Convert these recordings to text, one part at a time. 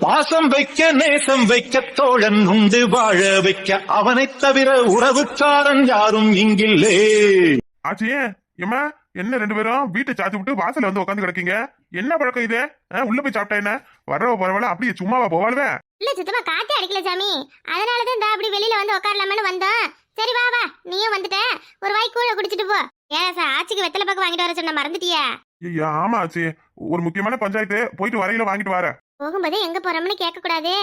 பாசம் வைக்க நேசம் வைக்க தோழன் உண்டு வாழ வைக்க அவனைத் தவிர உறவுக்காரன் யாரும் இங்கில்லே. ஆச்சியே ஏம்மா என்ன ரெண்டு பேரும் வீட்டை சாத்தி விட்டு வாசல்ல வந்து உட்காந்து கிடக்கீங்க? என்ன பழக்கம் இது? உள்ள போய் சாப்பிட்டா என்ன? வரவ பரவாயில்ல அப்படியே சும்மாவா போவாளுவே? இல்ல சுத்தமா காத்தே அடிக்கல சாமி. அதனாலதான் இந்த அப்படி வெளியில வந்து உட்காரலாமனு வந்தோம். சரி வா வா நீயும் வந்துட்ட. ஒரு வாய் கூழ குடிச்சிட்டு போ. ஏன் சார் ஆச்சிக்கு வெத்தலை பக்கம் வாங்கிட்டு வர சொன்ன மறந்துட்டியா? ஐயா ஆமா ஆச்சி. ஒரு முக்கியமான பஞ்சாயத்து போயிட்டு வரையில வாங்கிட்டு வரேன். போகும்போதே எங்க போறோம்னு கேட்க கூடாது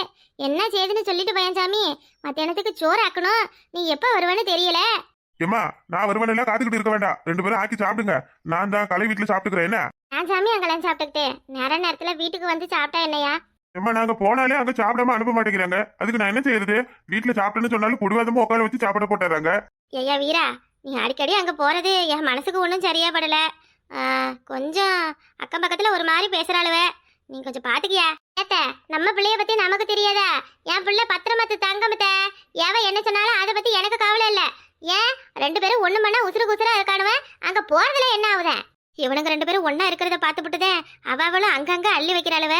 என்ன செய்யுதுன்னு சொல்லிட்டு பையன் சாமி. மத்தியானத்துக்கு சோறு ஆக்கணும். நீ எப்ப வருவேன்னு தெரியல. ஏம்மா நான் வருவேன் காத்துக்கிட்டு இருக்க வேண்டாம். ரெண்டு பேரும் ஆக்கி சாப்பிடுங்க. நான் தான் கலை வீட்டுல சாப்பிட்டுக்கிறேன் என்ன? நான் சாமி அங்கெல்லாம் சாப்பிட்டுக்கிட்டு. நேர நேரத்துல வீட்டுக்கு வந்து சாப்பிட்டா என்னையா? ஏம்மா நாங்க போனாலே அங்க சாப்பிடாம அனுப்ப மாட்டேங்கிறாங்க. அதுக்கு நான் என்ன செய்யறது? வீட்டுல சாப்பிட்டேன்னு சொன்னாலும் குடிவாதமா உட்கார வச்சு சாப்பிட போட்டுறாங்க. ஐயா வீரா நீ அடிக்கடி அங்க போறது என் மனசுக்கு ஒன்றும் சரியா படல. கொஞ்சம் அக்கம் பக்கத்துல ஒரு மாதிரி பேசுறாளுவ. நீ கொஞ்சம் பாத்துக்கியா? ஏத்த நம்ம பிள்ளைய பத்தி நமக்கு தெரியாதா? என் பிள்ளை பத்திரமத்து தங்கமத்த. எவ என்ன சொன்னாலும் அதை பத்தி எனக்கு கவலை இல்ல. ஏன்? ரெண்டு பேரும் ஒண்ணு மண்ணா உசுறு குசுரா இருக்கானுவ. அங்க போறதுல என்ன ஆகுத இவனுங்க ரெண்டு பேரும் ஒண்ணா இருக்கிறத பார்த்துப்புட்டுதே அவ அவளும் அங்கங்க அள்ளி வைக்கிறாளுவ.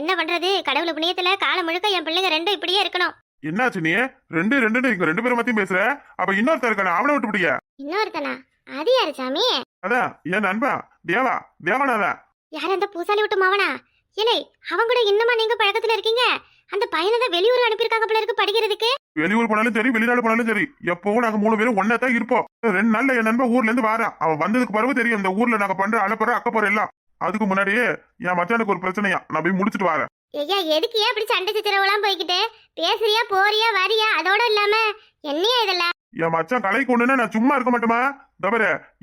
என்ன பண்றது? கடவுள் புண்ணியத்துல காலம் முழுக்க என் பிள்ளைங்க ரெண்டும் இப்படியே இருக்கணும். என்னாச்சு நீ? ரெண்டு ரெண்டு இங்க ரெண்டு பேரும் மத்தியும் பேசுற? அப்ப இன்னொருத்தர் இருக்கான அவனை விட்டுப்பிடியா இன்னொருத்தனா? அது யாரு சாமி? அதான் என் நண்பா தேவா. தேவனாதான். யார் அந்த பூசாலி விட்டு மாவனா? இலை அவன் கூட இன்னுமா நீங்க பழக்கத்துல இருக்கீங்க? அந்த பையனை தான் வெளியூர் அனுப்பியிருக்காங்க போல இருக்கு படிக்கிறதுக்கு. வெளியூர் போனாலும் சரி வெளிநாடு போனாலும் சரி எப்பவும் நாங்க மூணு பேரும் ஒன்னா தான் இருப்போம். ரெண்டு நாள்ல என் நண்பன் ஊர்ல இருந்து வாரான். அவன் வந்ததுக்கு பிறகு தெரியும் இந்த ஊர்ல நாங்க பண்ற அலப்பற அக்கப்பற எல்லாம். அதுக்கு முன்னாடியே என் மச்சானுக்கு ஒரு பிரச்சனையா நான் போய் முடிச்சிட்டு வரேன். ஐயா எதுக்கு ஏன் இப்படி சண்டை சித்திரவெல்லாம் போய்கிட்டு பேசுறியா போறியா வரியா அதோட இல்லாம என்னையா இதெல்லாம்? என் மச்சான் கலை கொண்டுனா நான் சும்மா இருக்க மாட்டேமா தவிர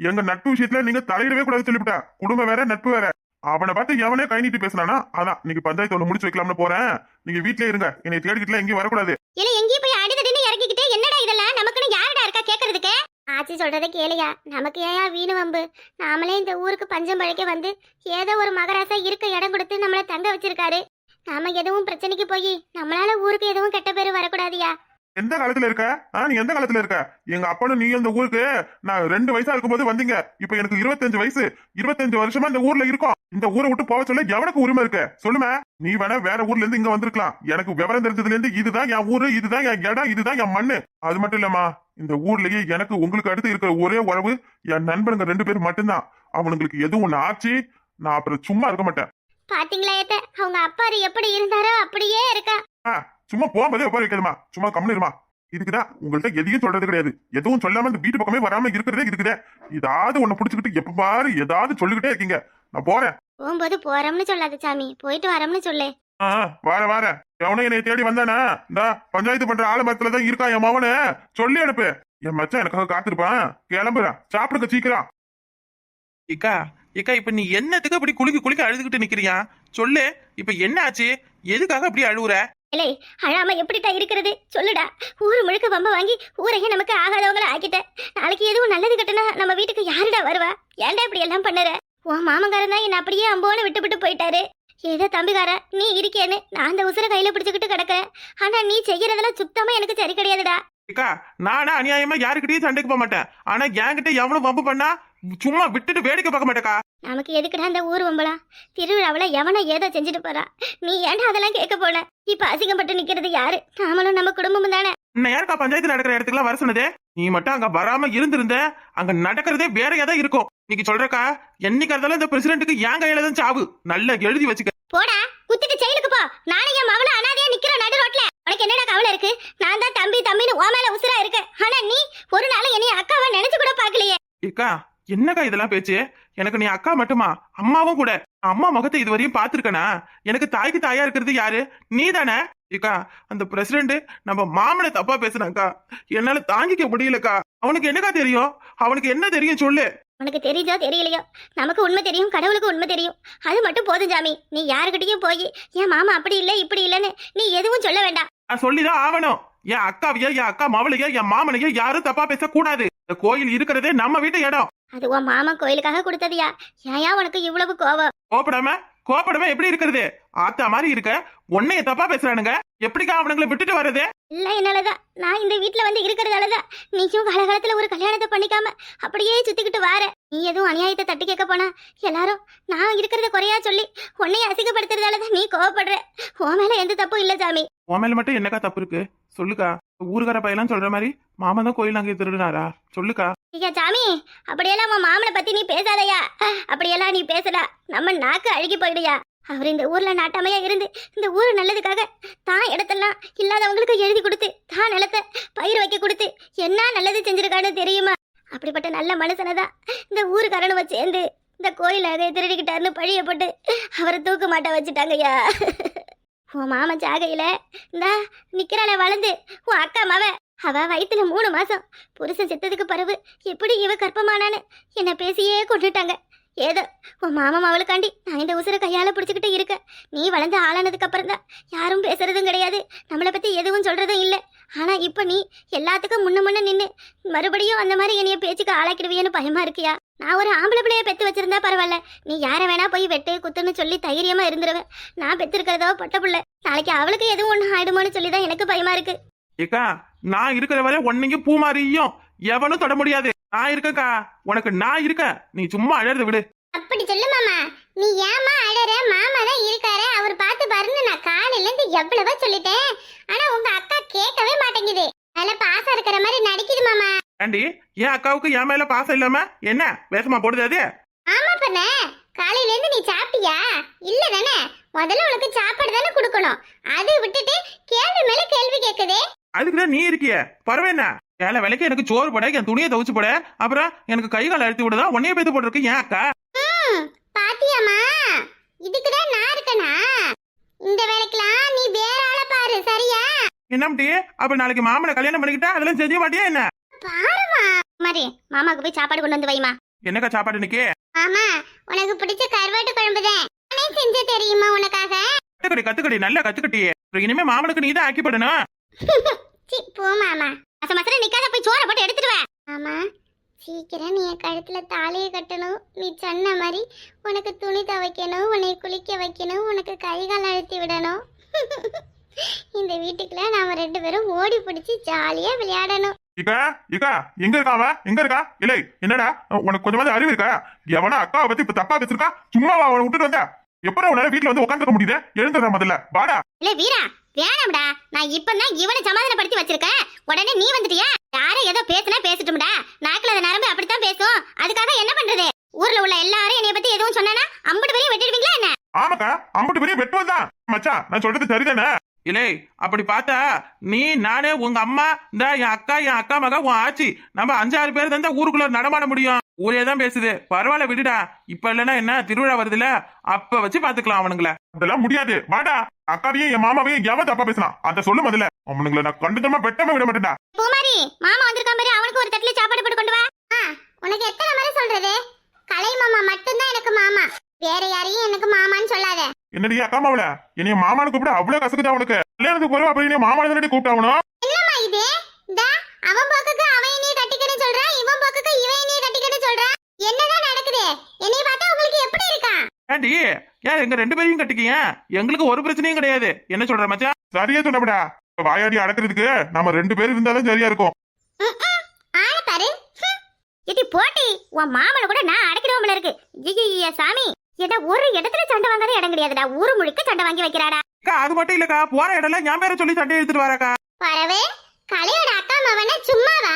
எங்க நட்பு விஷயத்துல நீங்க தலையிடவே கூடாது சொல்லிவிட்டா. குடும்பம் வேற நட்பு வேற. அவனை பார்த்து எவனே கை நீட்டி பேசினானா அதான் நீங்க பஞ்சாயத்து ஒண்ணு முடிச்சு வைக்கலாம்னு போறேன். நீங்க வீட்லயே இருங்க. என்னை தேடிக்கிட்டுலாம் எங்கேயும் வரக்கூடாது. இல்ல எங்கேயும் போய் அடிதடின்னு இறக்கிக்கிட்டு என்னடா இதெல்லாம்? நமக்குன்னு யாருடா இருக்கா கேக்குறதுக்கு? ஆச்சி சொல்றதை கேளுயா. நமக்கு ஏயா வீணு வம்பு? நாமளே இந்த ஊருக்கு பஞ்சம் பழைக்க வந்து ஏதோ ஒரு மகராசா இருக்க இடம் கொடுத்து நம்மள தங்க வச்சிருக்காரு. நாம எதுவும் பிரச்சனைக்கு போய் நம்மளால ஊருக்கு எதுவும் கெட்ட பேரு வரக்கூடாதுயா? எந்த காலத்துல இருக்க? ஆ நீ எந்த காலத்துல இருக்க? எங்க அப்பனும் நீ இந்த ஊருக்கு நான் ரெண்டு வயசா இருக்கும்போது வந்தீங்க. இப்ப எனக்கு இருபத்தஞ்சு வயசு. இருபத்தஞ்சு வருஷமா இந்த ஊர்ல இருக்கோம். இந்த ஊரை விட்டு போக சொல்ல எவனுக்கு உரிமை இருக்கு? சொல்லுமே. நீ வேணா வேற ஊர்ல இருந்து இங்க வந்திருக்கலாம். எனக்கு விவரம் தெரிஞ்சதுல இருந்து இதுதான் என் ஊரு இதுதான் என் இடம் இதுதான் என் மண்ணு. அது மட்டும் இல்லம்மா. இந்த ஊர்லயே எனக்கு உங்களுக்கு அடுத்து இருக்கிற ஒரே உறவு என் நண்பனுங்க ரெண்டு பேர் மட்டும்தான். அவனுங்களுக்கு எதுவும் ஒண்ணு ஆச்சு? நான் அப்புறம் சும்மா இருக்க மாட்டேன். பாத்தீங்களா ஏத்த? அவங்க அப்பாரு எப்படி இருந்தாரோ அப்படியே இருக்கா. சும்மா போகும்போதே உட்கார வைக்கணுமா சும்மா கம்முனிருமா இதுக்குதான் உங்கள்ட்ட எதையும் சொல்றது கிடையாது. எதுவும் சொல்லாம இந்த வீட்டு பக்கமே வராம இருக்கிறதே இருக்குதே ஏதாவது ஒண்ணு புடிச்சுக்கிட்டு எப்ப பாரு ஏதாவது சொல்லிக்கிட்டே இருக்கீங்க. நான் போறேன். போகும்போது போறோம்னு சொல்லாத சாமி. போயிட்டு வரோம்னு சொல்லு. ஆ வார வார. எவனும் என்னை தேடி வந்தானா? இந்த பஞ்சாயத்து பண்ற ஆலமரத்துல தான் இருக்கான் என் மவனு? சொல்லி அனுப்பு. என் மச்சான் எனக்காக காத்திருப்பான். கிளம்புறேன் சாப்பிடுங்க சீக்கிரம். இக்கா இக்கா இப்ப நீ என்னத்துக்கு அப்படி குலுக்கி குலுக்கி அழுதுகிட்டு நிக்கிறியா? சொல்லு. இப்ப என்ன ஆச்சு? எதுக்காக அப்படி அழுவுற? இல்லை அழாம எப்படிட்டா இருக்கிறது? சொல்லுடா. ஊர் முழுக்க வம்ப வாங்கி ஊரையே நமக்கு ஆகாதவங்கள ஆக்கிட்ட. நாளைக்கு எதுவும் நல்லது கட்டினா நம்ம வீட்டுக்கு யாருடா வருவா? ஏன்டா இப்படி எல்லாம் பண்ணுற? உன் மாமங்காரன் தான் என்ன அப்படியே அம்போன்னு விட்டு விட்டு போயிட்டாரு. ஏதோ தம்பிக்கார நீ இருக்கேன்னு நான் அந்த உசுர கையில பிடிச்சுக்கிட்டு கிடக்கிறேன் ஆனா நீ செய்யறதெல்லாம் சுத்தமா எனக்கு சரி கிடையாதுடா. அக்கா நானா அநியாயமா யாருக்கிட்டயும் சண்டைக்கு போக மாட்டேன். ஆனா என்கிட்ட எவனும் வம்பு பண்ணா சும்மா விட்டுட்டு வேடிக்கை பார்க்க மாட்டேக்கா. நமக்கு எதுக்குடா அந்த ஊர் வம்பலா? திருவிழாவில் எவனோ ஏதோ செஞ்சுட்டு போறா? நீ ஏன்டா அதெல்லாம் கேட்க போன? இப்ப அசிங்கப்பட்டு நிக்கிறது யாரு? நாமளும் நம்ம குடும்பமும் தானே. உன்னை யாருக்கா பஞ்சாயத்து நடக்கிற இடத்துக்குலாம் வர சொன்னதே? நீ மட்டும் அங்க வராம இருந்திருந்த அங்க நடக்கிறதே வேறையா தான் இருக்கும். இன்னைக்கு சொல்றக்கா என்னைக்கு இருந்தாலும் இந்த பிரசிடென்ட்டுக்கு என் கையில தான் சாவு. நல்லா எழுதி வச்சுக்க. போடா குத்திட்டு செயலுக்கு போ. நானே என் மவள அனாதையா நிக்கிற நடு ரோட்ல. உனக்கு என்னடா கவலை இருக்கு? நான் தான் தம்பி தம்பின்னு உன் மேல உசுரா இருக்கேன். ஆனா நீ ஒரு நாள் என்னைய அக்காவா நினைச்சு கூட பாக்கலையே இக்கா என்னக்கா இதெல்லாம் பேச்சு? எனக்கு நீ அக்கா மட்டுமா? அம்மாவும் கூட. அம்மா முகத்தை இதுவரையும் பார்த்திருக்கனா? எனக்கு தாய்க்கு தாயா இருக்கிறது யாரு? நீ தானே இக்கா அந்த பிரசிடென்ட் நம்ம மாமனை தப்பா பேசுனாக்கா என்னால தாங்கிக்க முடியலக்கா. அவனுக்கு என்னக்கா தெரியும்? அவனுக்கு என்ன தெரியும் சொல்லு. உனக்கு தெரியுதோ தெரியலையோ? நமக்கு உண்மை தெரியும் கடவுளுக்கு உண்மை தெரியும். அது மட்டும் போதும் ஜாமி நீ யாருக்கிட்டயும் போய் என் மாமா அப்படி இல்லை இப்படி இல்லைன்னு நீ எதுவும் சொல்ல வேண்டாம். சொல்லிதான் ஆவணும் என் அக்காவையோ என் அக்கா மவளையோ என் மாமனையோ யாரும் தப்பா பேசக்கூடாது. இந்த கோயில் இருக்கிறதே நம்ம வீட்டு இடம். அது உன் மாமா கோயிலுக்காக கொடுத்ததியா? ஏயா உனக்கு இவ்வளவு கோவம் கோபடாம கோபப்படவே எப்படி இருக்கிறது? ஆத்தா மாதிரி இருக்க உன்னைய தப்பா பேசுறானுங்க. எப்படிக்கா அவனுங்களை விட்டுட்டு வர்றது? இல்ல என்னாலதான் நான் இந்த வீட்ல வந்து இருக்கிறதாலதான் நீயும் காலகாலத்துல ஒரு கல்யாணத்தை பண்ணிக்காம அப்படியே சுத்திக்கிட்டு வார. நீ எதுவும் அநியாயத்தை தட்டி கேட்க போனா? எல்லாரும் நான் இருக்கிறத குறையா சொல்லி உன்னைய அசிங்கப்படுத்துறதாலதான் நீ கோவப்படுற உன் மேல எந்த தப்பும் இல்ல சாமி. உன் மேல மட்டும் என்னக்கா தப்பு இருக்கு? சொல்லுக்கா. ஊருக்கார பையலாம் சொல்ற மாதிரி மாமா தான் கோயில் அங்கே திருடினாரா? சொல்லுக்கா. ஐயா சாமி அப்படியெல்லாம் உன் மாமனை பத்தி நீ பேசாதயா அப்படியெல்லாம் நீ பேசல. நம்ம நாக்கு அழுகி போயிடுயா அவர் இந்த ஊர்ல நாட்டாமையா இருந்து இந்த ஊர் நல்லதுக்காக தான் இடத்தெல்லாம் இல்லாதவங்களுக்கு எழுதி கொடுத்து தான் நிலத்தை பயிர் வைக்க கொடுத்து என்ன நல்லது செஞ்சிருக்கான்னு தெரியுமா? அப்படிப்பட்ட நல்ல மனுஷனை தான் இந்த ஊருக்காரனுவ சேர்ந்து இந்த கோயில் நகையை திருடிக்கிட்டாருன்னு பழிய போட்டு அவரை தூக்கு மாட்ட வச்சுட்டாங்கய்யா. உன் மாமன் சாகையில் இந்தா நிக்கிறாள வளர்ந்து உன் அக்கா மாவன். அவ வயித்துல மூணு மாசம். புருஷன் செத்ததுக்கு பிறகு எப்படி இவ கற்பமானான்னு என்னை பேசியே கொண்டுட்டாங்க. ஏதோ உன் மாமம் அவளுக்காண்டி நான் இந்த உசுரை கையால் பிடிச்சிக்கிட்டு இருக்கேன். நீ வளர்ந்து ஆளானதுக்கு அப்புறம் தான் யாரும் பேசுறதும் கிடையாது. நம்மளை பற்றி எதுவும் சொல்கிறதும் இல்லை. ஆனால் இப்போ நீ எல்லாத்துக்கும் முன்ன முன்ன நின்று மறுபடியும் அந்த மாதிரி என்னைய பேச்சுக்கு ஆளாக்கிடுவியன்னு பயமா இருக்கியா? நான் ஒரு ஆம்பளை பிள்ளைய பெற்று வச்சிருந்தா பரவாயில்ல. நீ யாரை வேணா போய் வெட்டு குத்துன்னு சொல்லி தைரியமா இருந்துருவேன் நான் பெற்றிருக்கிறதோ பட்ட பிள்ளை. நாளைக்கு அவளுக்கு எதுவும் ஒன்று ஆயிடுமோன்னு சொல்லி தான் எனக்கு பயமா இருக்கு. ஏக்கா நான் இருக்கிற வரை உன்னையும் பூமாரியும் எவனும் தொட முடியாது. நான் இருக்கேன்க்கா. உனக்கு நான் இருக்கேன். நீ சும்மா அழறத விடு. அப்படி சொல்லு மாமா. நீ ஏமா அழற? மாமா தான் இருக்காரு. அவர் பார்த்து பாருன்னு நான் காலையில இருந்து எவ்வளவோ சொல்லிட்டேன். ஆனா உங்க அக்கா கேட்கவே மாட்டேங்குது. நல்ல பாசம் இருக்கிற மாதிரி நடிக்குது மாமா. ஏண்டி என் அக்காவுக்கு என் மேல பாசம் இல்லாம என்ன? வேஷமா போடுது அது? ஆமா பண்ண. காலையில இருந்து நீ சாப்பிட்டியா? இல்ல தானே. முதல்ல உனக்கு சாப்பாடு தானே கொடுக்கணும். அது விட்டுட்டு கேள்வி மேல கேள்வி கேக்குதே. அதுக்குதான் நீ இருக்கிய? பரவாயில்ல ஏழை விலைக்கு எனக்கு சோறு போட என் துணியை துவைச்சு போட. அப்புறம் எனக்கு கை கால் அழுத்தி விடுதா? உன்னைய பேத்து போட்டிருக்கு ஏன் அக்கா? ம், பாத்தியாம்மா? இதுக்குதான் நான் இருக்கனா? இந்த வேலைக்கெல்லாம் நீ வேற ஆளை பாரு சரியா? என்னம்டி அப்ப நாளைக்கு மாமனை கல்யாணம் பண்ணிக்கிட்டா? அதெல்லாம் செஞ்ச மாட்டியா என்ன? பாருமா மாதிரி மாமாக்கு போய் சாப்பாடு கொண்டு வந்து வைமா என்னக்கா சாப்பாடு இன்னைக்கு? மாமா உனக்கு பிடிச்ச கருவாட்டு குழம்பு தான். செஞ்சு தெரியுமா உனக்காக? கத்துக்கடி கத்துக்கடி நல்லா கத்துக்கட்டியே அப்புறம் இனிமே மாமனுக்கு நீ தான் ஆக்கி போடணும் சி போ மாமா. அச மசர நிக்காத போய் சோற போட்டு எடுத்துட்டு வா. மாமா சீக்கிரம் நீ என் கழுத்துல தாலியை கட்டணும். நீ சொன்ன மாதிரி உனக்கு துணி துவைக்கணும் உன்னை குளிக்க வைக்கணும் உனக்கு கை கால் அழுத்தி விடணும். இந்த வீட்டுக்குள்ள நாம ரெண்டு பேரும் ஓடி பிடிச்சி ஜாலியா விளையாடணும். இக்கா இக்கா எங்க இருக்கா அவ எங்க இருக்கா? இல்லை என்னடா? உனக்கு கொஞ்சமாவது அறிவு இருக்கா? எவனா அக்காவை பத்தி இப்ப தப்பா பேசிருக்கா? சும்மா அவனை விட்டுட்டு வந்த? எப்பறம் உன்னால வீட்டுல வந்து உட்காந்துக்க முடியுது? எழுந்துடுற முதல்ல. வாடா. இல்ல வீரா வேணாம்டா. நான் இப்பதான் இவனை சமாதானப்படுத்தி வச்சிருக்கேன். உடனே நீ வந்துட்டியா? யாரும் ஏதோ பேசுனா பேசட்டும்டா. நாக்கில் அந்த நரம்பு அப்படித்தான் பேசும் அதுக்காக என்ன பண்றது? ஊர்ல உள்ள எல்லாரும் என்னைய பத்தி எதுவும் சொன்னா அம்பட்டு வரையும் வெட்டிடுவீங்களா என்ன? ஆமாக்கா அம்பட்டு பெரிய வெட்டுவதா மச்சா நான் சொல்றது சரிதானே? இல்லை அப்படி பார்த்தா நீ நானே உங்க அம்மா இந்த என் அக்கா என் அக்கா மகா உன் ஆச்சி நம்ம அஞ்சாறு பேர் தான் ஊருக்குள்ள நடமாட முடியும். ஊரே தான் பேசுது. பரவாயில்ல விடுடா. இப்ப இல்லைன்னா என்ன திருவிழா வருதுல அப்ப வச்சு பாத்துக்கலாம் அவனுங்கள. அதெல்லாம் முடியாது. வாடா. அக்காவையும் என் மாமாவையும் எவன் தப்பா பேசினான் அதை சொல்லு முதல்ல. அவனுங்களை நான் கண்டுத்தமா வெட்டமே விட மாட்டேன்டா. பூமாரி மாமா வந்திருக்கான் பாரு. அவனுக்கு ஒரு தட்டுல சாப்பாடு போட்டு கொண்டு வா. உனக்கு எத்தனை முறை சொல்றது? கலை மாமா மட்டும்தான் எனக்கு மாமா. வேற யாரையும் எனக்கு மாமான்னு சொல்லாத. என்னடி அக்கா மாவள என்னைய மாமானு கூப்பிட அவ்வளவு கசக்குதா அவனுக்கு கல்யாணத்துக்கு போறோம் அப்ப என்னைய மாமான தானடி கூப்பிட்டாவணும் என்னம்மா இது? இந்தா அவன் போக்குக்கு அவன் என்னைய கட்டிக்கன்னு சொல்றான் இவன் போக்குக்கு இவன் என்னைய கட்டிக்கன்னு சொல்றான் என்னதான் நடக்குது? என்னைய பார்த்தா உங்களுக்கு எப்படி இருக்கா? ஏண்டி ஏன் எங்க ரெண்டு பேரையும் கட்டிக்கீங்க எங்களுக்கு ஒரு பிரச்சனையும் கிடையாது. என்ன சொல்ற மச்சான்? சரியா சொன்னபடா வாயாடி அடக்குறதுக்கு நம்ம ரெண்டு பேரும் இருந்தாலும் சரியா இருக்கும். ஆள பாரு. எடி போட்டி. உன் மாமனை கூட நான் அடைக்கிறோம்ல இருக்கு. ஐயா சாமி. ஏடா ஒரு இடத்துல சண்டை வாங்காத இடம் கிடையாதுடா. ஊரு முழுக்க சண்டை வாங்கி வைக்கிறாடா. அக்கா அது மட்டும் இல்லக்கா. போற இடம்ல ஞாபகம் பேரை சொல்லி சண்டை எடுத்துட்டு வரக்கா. பரவே கலையோட அக்கா மவன சும்மாவா?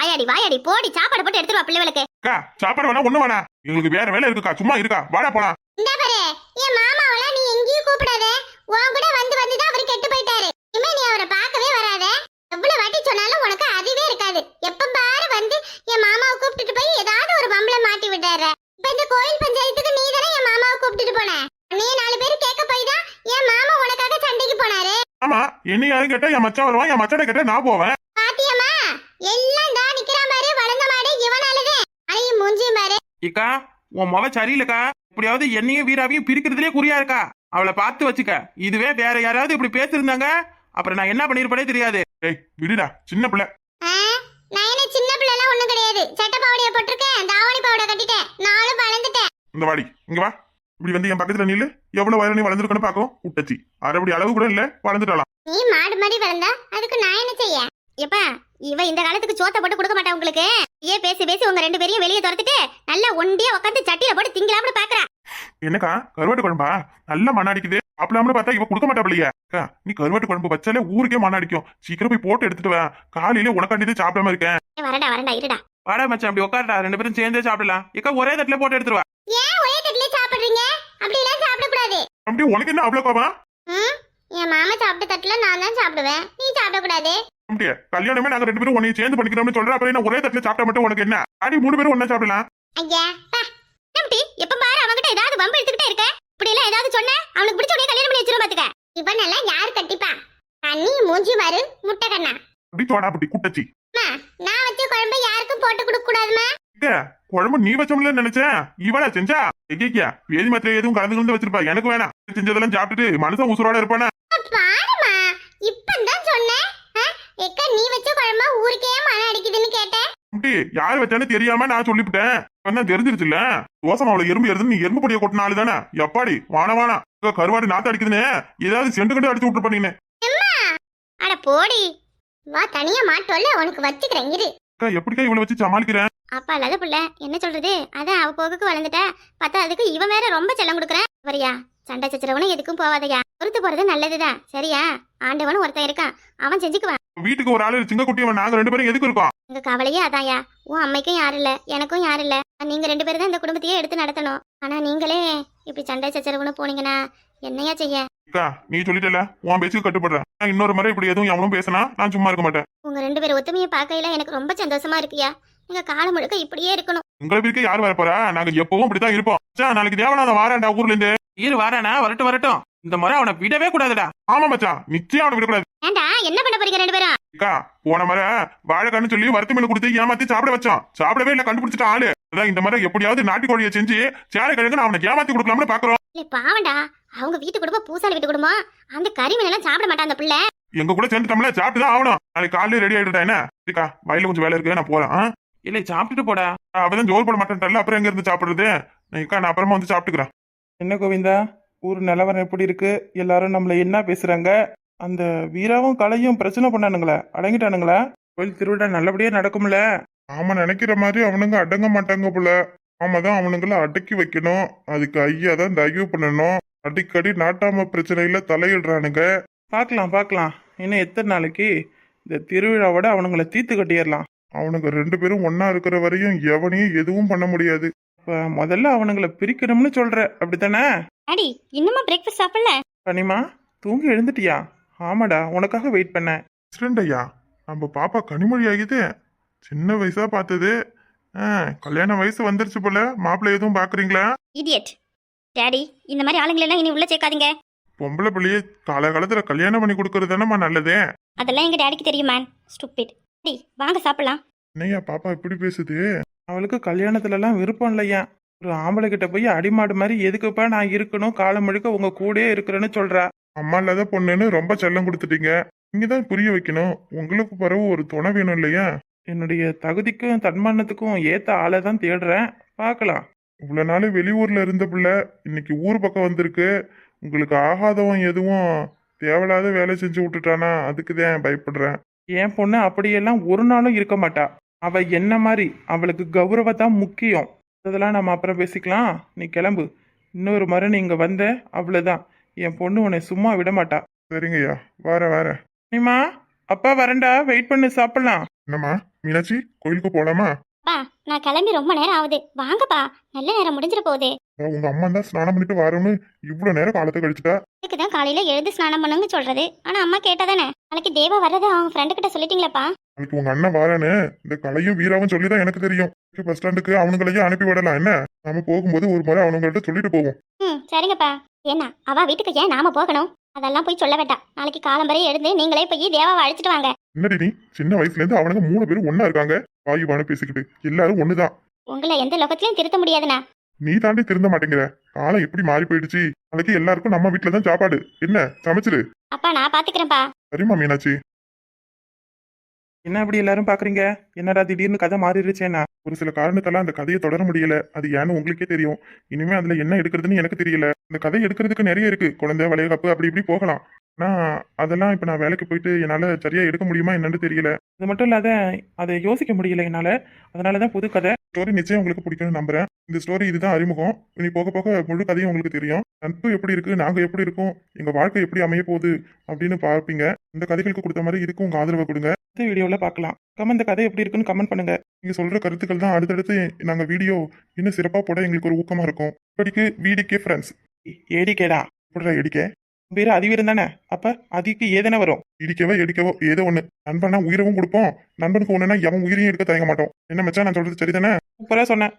வாயாடி வாயாடி போடி. சாப்பாடு போட்டு எடுத்துட்டு வா பிள்ளைகளுக்கு. அக்கா சாப்பாடு வேணா ஒண்ணு வேணா. எங்களுக்கு வேற வேலை இருக்குக்கா. சும்மா இருக்கா. வாடா போலாம். இந்த பாரு என் மாமாவெல்லாம் நீ எங்கேயும் கூப்பிடாத. உன் கூட வந்து வந்து தான் அவர் கெட்டு போயிட்டாரு. இனிமே நீ அவரை பார்க்கவே வராத. எவ்வளவு வாட்டி சொன்னாலும் உனக்கு அறிவே இருக்காது. எப்ப பாரு வந்து என் மாமாவை கூப்பிட்டுட்டு போய் ஏதாவது ஒரு பம்பளை மாட்டி விட்டாரு இப்ப இந்த கோயில் பஞ்சாயத்துக்கு நீ தானே கூப்பிட்டுட்டு போன நீ நாலு பேர் கேட்க போய் தான் என் மாமா உனக்காக சண்டைக்கு போனாரு. ஆமா என்ன யாரும் கேட்டா என் மச்சான் வருவான் என் மச்சான கேட்டா நான் போவேன். பாத்தியம்மா? எல்லாம் தான் நிக்கிறான் பாரு வளர்ந்த மாடு இவனாலதே அனையும் மூஞ்சியும் பாரு. இக்கா உன் முக சரியில்லைக்கா. எப்படியாவது என்னையும் வீராவையும் பிரிக்கிறதுலயே குறியா இருக்கா? அவளை பார்த்து வச்சுக்க. இதுவே வேற யாராவது இப்படி பேசிருந்தாங்க அப்புறம் நான் என்ன பண்ணிருப்பனே தெரியாது. ஏய் விடுடா சின்ன பிள்ளை. ஆ, நான் என்ன சின்ன பிள்ளைலாம் ஒண்ணும் கிடையாது. சட்டை பாவடைய போட்டிருக்கேன் தாவணி பாவடை கட்டிட்டேன். நானும் வளர்ந்துட்டேன். இந்த வாடி இங்க வா. இப்படி வந்து என் பக்கத்துல நில்லு. எவ்வளவு வயல நீ வளர்ந்துருக்கன்னு பாக்கும் குட்டச்சி அரைபடி அளவு கூட இல்ல. வளர்ந்துட்டாலாம் நீ மாடு மாடி வளர்ந்தா அதுக்கு நான் என்ன செய்ய? எப்பா இவ இந்த காலத்துக்கு சோத்த போட்டு கொடுக்க மாட்டா உங்களுக்கு? ஏன் பேசி பேசி உங்க ரெண்டு பேரையும் வெளியே துரத்துட்டு நல்லா ஒண்டியா உட்காந்து சட்டியில போட்டு திங்கலாம்னு பாக்குறா. என்னக்கா கருவாட்டு குழம்பா? நல்ல மண்ண அடிக்குது. அப்பலாம்னு பார்த்தா இவ கொடுக்க மாட்டா பிள்ளைய. அக்கா, நீ கருவாட்டு குழம்பு வச்சாலே ஊருக்கே மண்ண அடிக்கும். சீக்கிரம் போய் போட்டு எடுத்துட்டு வா. காலையில உனக்காண்டிதான் சாப்பிடாம இருக்கேன். வரடா வரடா இருடா. வாடா மச்சான் அப்படி உட்காருடா ரெண்டு பேரும் சேர்ந்தே சாப்பிடலாம். இக்கா ஒரே தட்டுல போட்டு எடுத்துருவா ஏன் ஒரே தட்டுல சாப்பிடுறீங்க? அப்படி எல்லாம் சாப்பிட கூடாது அப்படி உனக்கு என்ன அவ்வளவு கோபம்? ம் என் மாமா சாப்பிட்ட தட்டுல நான் தான் சாப்பிடுவேன். நீ சாப்பிட கூடாது அப்படியே கல்யாணமே நாங்க ரெண்டு பேரும் உன்னை சேர்ந்து பண்ணிக்கிறோம்னு சொல்ற அப்புறம் என்ன ஒரே தட்டுல சாப்பிட்டா மட்டும் உனக்கு என்ன? அடி மூணு பேரும் ஒண்ணா சாப்பிடலாம். ஐயா பா. என்னம்டி எப்ப பாரு அவன்கிட்ட ஏதாவது வம்பு எடுத்துக்கிட்டே இருக்க? இப்படி எல்லாம் ஏதாவது சொன்ன? அவனுக்கு பிடிச்ச உடனே கல்யாணம் பண்ணி வச்சிரும் பாத்துக்க. இவன் எல்லாம் யார் கட்டிப்பா? தண்ணி மூஞ்சி மாறு முட்டை கண்ணா? அப்படி தோடா அப்படி குட்டச்சி. நான் வச்ச குழம்பு யாருக்கும் போட்டு கொடுக்க கூடாதுமா இங்க, குழம்பு நீ வச்சோம்ல நினைச்சேன். இவளா செஞ்சா? எங்கேக்கியா வேதி மாத்திரை எதுவும் கலந்து கலந்து வச்சிருப்பா. எனக்கு வேணாம். செஞ்சதெல்லாம் சாப்பிட்டுட்டு மனுஷன் உசுரோட இருப்பானா? பாருமா இப்பதான் சொன்னேன். எக்கா நீ வச்ச குழம்பா ஊருக்கே மன அடிக்குதுன்னு கேட்டேன். அப்படி யார் வச்சானு தெரியாம நான் சொல்லிவிட்டேன். தெரிஞ்சிருச்சுல்ல? தோசை மாவுல எறும்பு எறுதுன்னு நீ எறும்பு பொடியை கொட்டின ஆளு தானே? எப்பாடி? வான வானா கருவாடு நாத்து அடிக்குதுன்னு ஏதாவது செண்டு கண்டு அடிச்சு விட்டு பண்ணீங்க அட போடி. வா தனியா மாட்டோல்ல உனக்கு வச்சுக்கிறேன் இரு. எப்படிக்கா இவளை வச்சு சமாளிக்கிறேன்? அப்பா இல்லாத புள்ள என்ன சொல்றது? அதான் அவ போகுக்கு வளர்ந்துட்ட. பார்த்தா அதுக்கு இவன் வேற ரொம்ப செல்லம் கொடுக்குறேன் வரியா சண்டை சச்சரவனும் எதுக்கும் போவாதையா. பொறுத்து போறது நல்லதுதான். சரியா? ஆண்டவனும் ஒருத்தன் இருக்கான். அவன் செஞ்சுக்குவான். வீட்டுக்கு ஒரு ஆளு சிங்க குட்டியவன் நாங்க ரெண்டு பேரும் எதுக்கு இருக்கோம்? எங்க கவலையே அதான்யா. உன் அம்மைக்கும் யாரும் இல்ல எனக்கும் யாரும் இல்ல. நீங்க ரெண்டு பேரும் தான் இந்த குடும்பத்தையே எடுத்து நடத்தணும். ஆனா நீங்களே இப்படி சண்டை சச்சரவுன்னு போனீங்கன்னா என்னையா செய்ய? அக்கா நீ சொல்லிட்டல உன் பேச்சுக்கு கட்டுப்படுறேன். நான் இன்னொரு முறை இப்படி எதுவும் எவனும் பேசினா நான் சும்மா இருக்க மாட்டேன். உங்க ரெண்டு பேரும் ஒத்துமையை பார்க்கையில எனக்கு ரொம்ப சந்தோஷமா இருக்குயா? நீங்க காலம் முழுக்க இப்படியே இருக்கணும். உங்களை வீட்டுக்கு யார் வர போறா நாங்க எப்பவும் இப்படித்தான் இருப்போம். மச்சான், நாளைக்கு தேவனாத வாரான்டா ஊர்ல இருந்து இரு வாரானா வரட்டும் வரட்டும். இந்த முறை அவனை விடவே கூடாதுடா. ஆமா மச்சான். நிச்சயம் அவனை விடக்கூடாது. ஏண்டா என்ன பண்ண போறீங்க ரெண்டு பேரும்? அக்கா போன முறை வாழைக்கன்னு சொல்லி வறுத்து மீன் கொடுத்து ஏமாத்தி சாப்பிட வச்சோம். சாப்பிடவே இல்ல கண்டுபிடிச்சிட்ட ஆளு. அதான் இந்த மாதிரி எப்படியாவது நாட்டுக்கோழியை செஞ்சு சேலை கிழங்கு நான் அவனுக்கு ஏமாத்தி கொடுக்கலாம்னு பாக்குறோம். இல்ல பாவண்டா அவங்க வீட்டு குடும்பம் பூசாரி வீட்டு குடும்பம். அந்த கறி மீன் எல்லாம் சாப்பிட மாட்டான் அந்த பிள்ளை. எங்க கூட சேர்ந்துட்டோம்ல சாப்பிட்டு தான் ஆகணும். நாளைக்கு காலையில ரெடி ஆயிட்டுட்டா என்ன? வயல்ல கொஞ்சம் வேலை இருக்கு நான் போறேன்? இல்லை சாப்பிட்டுட்டு போடா. அவதான் ஜோர் போட மாட்டேன்ல அப்புறம் எங்க இருந்து சாப்பிடுறது? நான் அப்புறமா வந்து சாப்பிட்டுக்கிறேன். என்ன கோவிந்தா? ஊர் நிலவரம் எப்படி இருக்கு? எல்லாரும் நம்மள என்ன பேசுறாங்க? அந்த வீராவும் கலையும் பிரச்சனை பண்ணானுங்களே அடங்கிட்டானுங்களா. கோயில் திருவிழா நல்லபடியா நடக்கும்ல? ஆமா நினைக்கிற மாதிரி அவனுங்க அடங்க மாட்டாங்க போல. ஆமா தான் அவனுங்கள அடக்கி வைக்கணும். அதுக்கு ஐயா தான் தயவு பண்ணணும். அடிக்கடி நாட்டாம பிரச்சனையில தலையிடுறானுங்க. பார்க்கலாம் பார்க்கலாம். இன்னும் எத்தனை நாளைக்கு? இந்த திருவிழாவோட அவனுங்கள தீர்த்து கட்டிடலாம். அவனுங்க ரெண்டு பேரும் ஒன்னா இருக்கிற வரையும் எவனையும் எதுவும் பண்ண முடியாது. இப்ப முதல்ல அவனுங்கள பிரிக்கணும்னு சொல்ற. அப்படித்தானே? அடி இன்னுமா பிரேக்ஃபாஸ்ட் சாப்பிடல? கனிமா தூங்கி எழுந்துட்டியா? ஆமாடா உனக்காக வெயிட் பண்ணேன். ஐயா நம்ம பாப்பா கனிமொழி ஆகிது. சின்ன வயசா பார்த்தது. ஆ, கல்யாண வயசு வந்துருச்சு போல. மாப்பிள்ளை எதுவும் பாக்குறீங்களா? இடியட் டாடி இந்த மாதிரி ஆளுங்களெல்லாம் இனி உள்ள சேர்க்காதீங்க. பொம்பளை பிள்ளைய காலகாலத்துல கல்யாணம் பண்ணி கொடுக்கறது தானேம்மா நல்லது? அதெல்லாம் எங்க டாடிக்கு தெரியும்? மேன் ஸ்டூபிட் டி வாங்க சாப்பிடலாம். என்னையா பாப்பா இப்படி பேசுது? அவளுக்கு கல்யாணத்துல எல்லாம் விருப்பம் இல்லையா? ஒரு ஆம்பளை கிட்ட போய் அடிமாடு மாதிரி எதுக்குப்பா நான் இருக்கணும்? காலம் முழுக்க உங்க கூடயே இருக்கிறேன்னு சொல்றா. அம்மா இல்லாத பொண்ணுன்னு ரொம்ப செல்லம் கொடுத்துட்டீங்க. நீங்க தான் புரிய வைக்கணும். உங்களுக்கு பிறகு ஒரு துணை வேணும் இல்லையா? என்னுடைய தகுதிக்கும் தன்மானத்துக்கும் ஏத்த ஆளை தான் தேடுறேன். பார்க்கலாம். இவ்வளவு நாள் வெளியூர்ல இருந்த பிள்ளை இன்னைக்கு ஊர் பக்கம் வந்திருக்கு. உங்களுக்கு ஆகாதவன் எதுவும் தேவையில்லாத வேலை செஞ்சு விட்டுட்டானா? அதுக்கு தான் பயப்படுறேன். என் பொண்ணு அப்படியெல்லாம் ஒரு நாளும் இருக்க மாட்டா. அவ என்ன மாதிரி? அவளுக்கு கௌரவம் தான் முக்கியம். அதெல்லாம் நம்ம அப்புறம் பேசிக்கலாம். நீ கிளம்பு. இன்னொரு முறை நீ இங்க வந்த அவ்வளவுதான். என் பொண்ணு உன்னை சும்மா விட மாட்டா. சரிங்கய்யா. வார வார. நீமா அப்பா வரேன்டா. வெயிட் பண்ணி சாப்பிடலாம். என்னம்மா? மீனாட்சி கோயிலுக்கு போலாமா? பா நான் கிளம்பி ரொம்ப நேரம் ஆகுது. வாங்கப்பா. நல்ல நேரம் முடிஞ்சிட போகுது. உங்க அம்மா தான் ஸ்நானம் பண்ணிட்டு வரணும்னு இவ்வளவு நேரம் காலத்தை கழிச்சுட்டா? இதுக்கு தான் காலையில எழுந்து ஸ்நானம் பண்ணுங்க சொல்றது. ஆனா அம்மா கேட்டாதானே? நாளைக்கு தேவா வர்றது அவங்க ஃப்ரெண்டு கிட்ட சொல்லிட்டீங்களாப்பா. அதுக்கு உங்க அண்ணன் வாரான்னு இந்த கலையும் வீராவும் சொல்லிதான் எனக்கு தெரியும். பஸ் ஸ்டாண்டுக்கு அவனுங்களையும் அனுப்பி விடலாம் என்ன? நாம போகும்போது ஒரு முறை அவனுங்கள்ட்ட சொல்லிட்டு போவோம். ம் சரிங்கப்பா. ஏன்னா அவ வீட்டுக்கு ஏன் நாம போகணும்? அதெல்லாம் போய் சொல்ல வேண்டாம். நாளைக்கு காலம்பரை எழுந்து நீங்களே போய் தேவாவை அழைச்சிட்டு வாங்க. என்னடி நீ? சின்ன வயசுல இருந்து அவனுங்க மூணு பேரும் ஒண்ணா இருக்காங்க. வாயுவானு பேசிக்கிட்டு. எல்லாரும் ஒண்ணுதான். உங்களை எந்த லோகத்திலையும் திருத்த முடியாதுண்ணா. நீ தாண்டி திருந்த மாட்டேங்கிற. காலம் எப்படி மாறி போயிடுச்சு? நாளைக்கு எல்லாருக்கும் நம்ம வீட்டுல தான் சாப்பாடு. என்ன? சமைச்சிரு. அப்பா நான் பாத்துக்கிறேன்ப்பா. சரிம்மா மீனாட்சி. என்ன இப்படி எல்லாரும் பாக்குறீங்க? என்னடா திடீர்னு கதை மாறிடுச்சேனா ஒரு சில காரணத்தால அந்த கதையை தொடர முடியல. அது ஏன்னு உங்களுக்கே தெரியும். இனிமே அதுல என்ன எடுக்கிறதுன்னு எனக்கு தெரியல. இந்த கதை எடுக்கிறதுக்கு நிறைய இருக்கு. குழந்தை வளையகாப்பு அப்படி இப்படி போகலாம். ஆனா அதெல்லாம் இப்ப நான் வேலைக்கு போயிட்டு என்னால சரியா எடுக்க முடியுமா என்னன்னு தெரியல அது மட்டும் இல்லாத அதை யோசிக்க முடியல என்னால அதனாலதான் புது கதை ஸ்டோரி நிச்சயம் உங்களுக்கு பிடிக்கும்னு நம்புறேன் இந்த ஸ்டோரி இதுதான் அறிமுகம் இனி போக போக முழு கதையும் உங்களுக்கு தெரியும் நட்பு எப்படி இருக்கு நாங்க எப்படி இருக்கோம் எங்க வாழ்க்கை எப்படி அமைய போகுது அப்படின்னு பார்ப்பீங்க இந்த கதைகளுக்கு கொடுத்த மாதிரி இதுக்கும் உங்க ஆதரவை கொடுங்க அடுத்த வீடியோல பார்க்கலாம் கமெண்ட் இந்த கதை எப்படி இருக்குன்னு கமெண்ட் பண்ணுங்க நீங்க சொல்ற கருத்துக்கள் தான் அடுத்தடுத்து நாங்க வீடியோ இன்னும் சிறப்பா போட எங்களுக்கு ஒரு ஊக்கமா இருக்கும் இப்படிக்கு வீடிக்கே ஃப்ரெண்ட்ஸ் ஏடி கேடா போடுற பேரு அதிவீரம் தானே அப்ப அதிக்கு ஏதானே வரும்? இடிக்கவோ எடுக்கவோ ஏதோ ஒண்ணு. நண்பனா உயிரவும் கொடுப்போம். நண்பனுக்கு ஒண்ணுனா எவன் உயிரையும் எடுக்க தயங்க மாட்டோம். என்ன மச்சான் நான் சொல்றது சரிதானே? சூப்பரா சொன்னேன்.